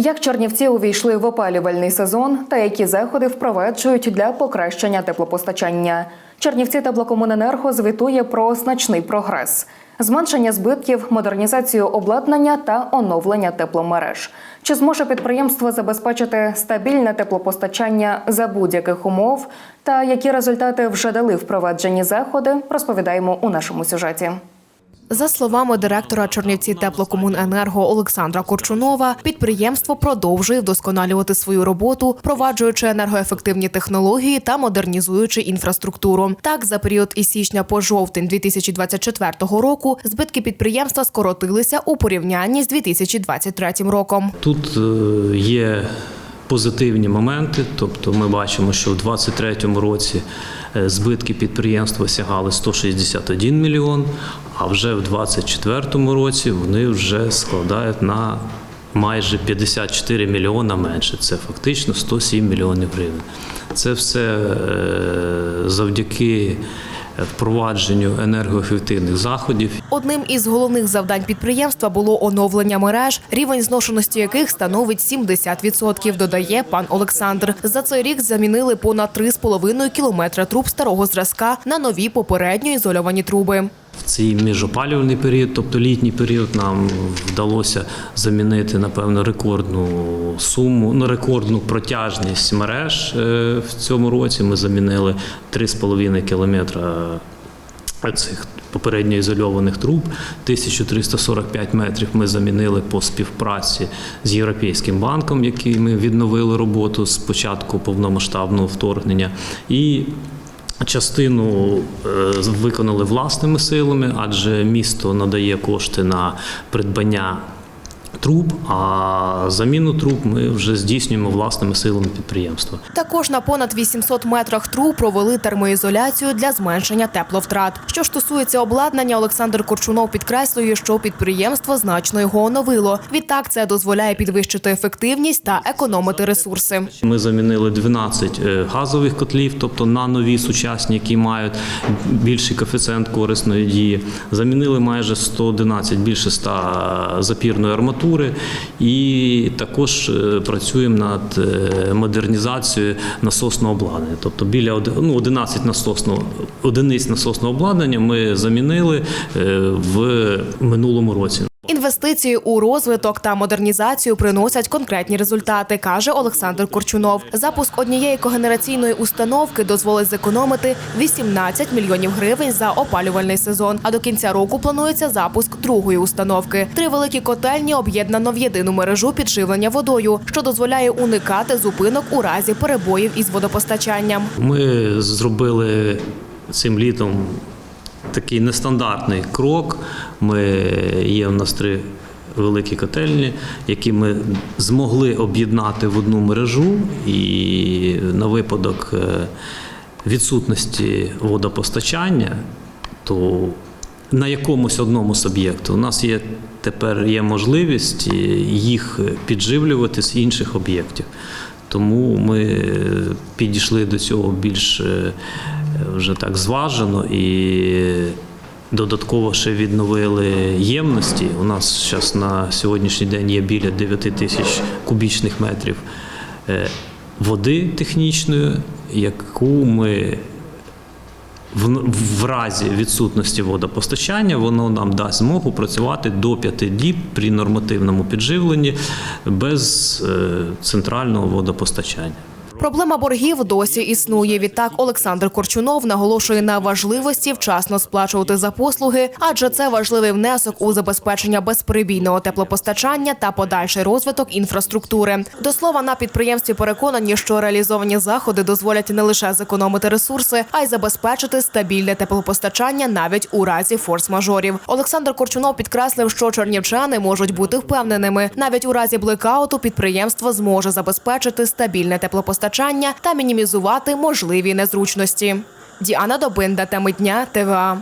Як Чернівці увійшли в опалювальний сезон та які заходи впроваджують для покращення теплопостачання? Чернівці теплокомуненерго звітує про значний прогрес, зменшення збитків, модернізацію обладнання та оновлення тепломереж. Чи зможе підприємство забезпечити стабільне теплопостачання за будь-яких умов? Та які результати вже дали впроваджені заходи, розповідаємо у нашому сюжеті. За словами директора Чернівці теплокомуненерго Олександра Корчунова, підприємство продовжує вдосконалювати свою роботу, впроваджуючи енергоефективні технології та модернізуючи інфраструктуру. Так, за період із січня по жовтень 2024 року збитки підприємства скоротилися у порівнянні з 2023 роком. Тут е, є позитивні моменти, тобто ми бачимо, що в 2023 році е, збитки підприємства сягали 161 мільйон, а вже в 2024 році вони вже складають на майже 54 мільйона менше. Це фактично 107 мільйонів гривень. Це все е, завдяки впровадженню енергоефективних заходів Одним із головних завдань підприємства було оновлення мереж, рівень зношеності яких становить 70%, додає пан Олександр. За цей рік замінили понад 3,5 кілометра труб старого зразка на нові попередньо ізольовані труби. В цей міжопалювальний період, тобто літній період, нам вдалося замінити напевно рекордну суму, ну рекордну протяжність мереж е, в цьому році. Ми замінили 3,5 кілометра цих попередньо ізольованих труб. 1345 метрів ми замінили по співпраці з Європейським банком, який ми відновили роботу з початку повномасштабного вторгнення. І Частину е, виконали власними силами, адже місто надає кошти на придбання труб, а заміну труб ми вже здійснюємо власними силами підприємства. Також на понад 800 метрах труб провели термоізоляцію для зменшення тепловтрат. Що ж стосується обладнання, Олександр Корчунов підкреслює, що підприємство значно його оновило. Відтак це дозволяє підвищити ефективність та економити ресурси. Ми замінили 12 е, газових котлів, тобто на нові сучасні, які мають більший коефіцієнт корисної дії. Замінили майже 111, більше 100 запірної арматури. І також е, працюємо над е, модернізацією насосного обладнання. Тобто біля ну, 11 насосного, одиниць насосного обладнання ми замінили е, в минулому році. Інвестиції у розвиток та модернізацію приносять конкретні результати, каже Олександр Корчунов. Запуск однієї когенераційної установки дозволить зекономити 18 мільйонів гривень за опалювальний сезон. А до кінця року планується запуск другої установки. Три великі котельні об'єднано в єдину мережу підживлення водою, що дозволяє уникати зупинок у разі перебоїв із водопостачанням. Ми зробили цим літом такий нестандартний крок. Ми є в нас три великі котельні, які ми змогли об'єднати в одну мережу, і на випадок е, відсутності водопостачання, то на якомусь одному з об'єкту у нас є тепер є можливість е, їх підживлювати з інших об'єктів. Тому ми е, підійшли до цього більш вже так зважено і додатково ще відновили ємності. У нас зараз на сьогоднішній день є біля 9 тисяч кубічних метрів е, води технічної, яку ми в, разі відсутності водопостачання воно нам дасть змогу працювати до 5 діб при нормативному підживленні без е, центрального водопостачання. Проблема боргів досі існує. Відтак Олександр Корчунов наголошує на важливості вчасно сплачувати за послуги, адже це важливий внесок у забезпечення безперебійного теплопостачання та подальший розвиток інфраструктури. До слова, на підприємстві переконані, що реалізовані заходи дозволять не лише зекономити ресурси, а й забезпечити стабільне теплопостачання навіть у разі форс-мажорів. Олександр Корчунов підкреслив, що чернівчани можуть бути впевненими, навіть у разі блекауту підприємство зможе забезпечити стабільне теплопостачання та мінімізувати можливі незручності. Діана Добинда, теми дня ТВА.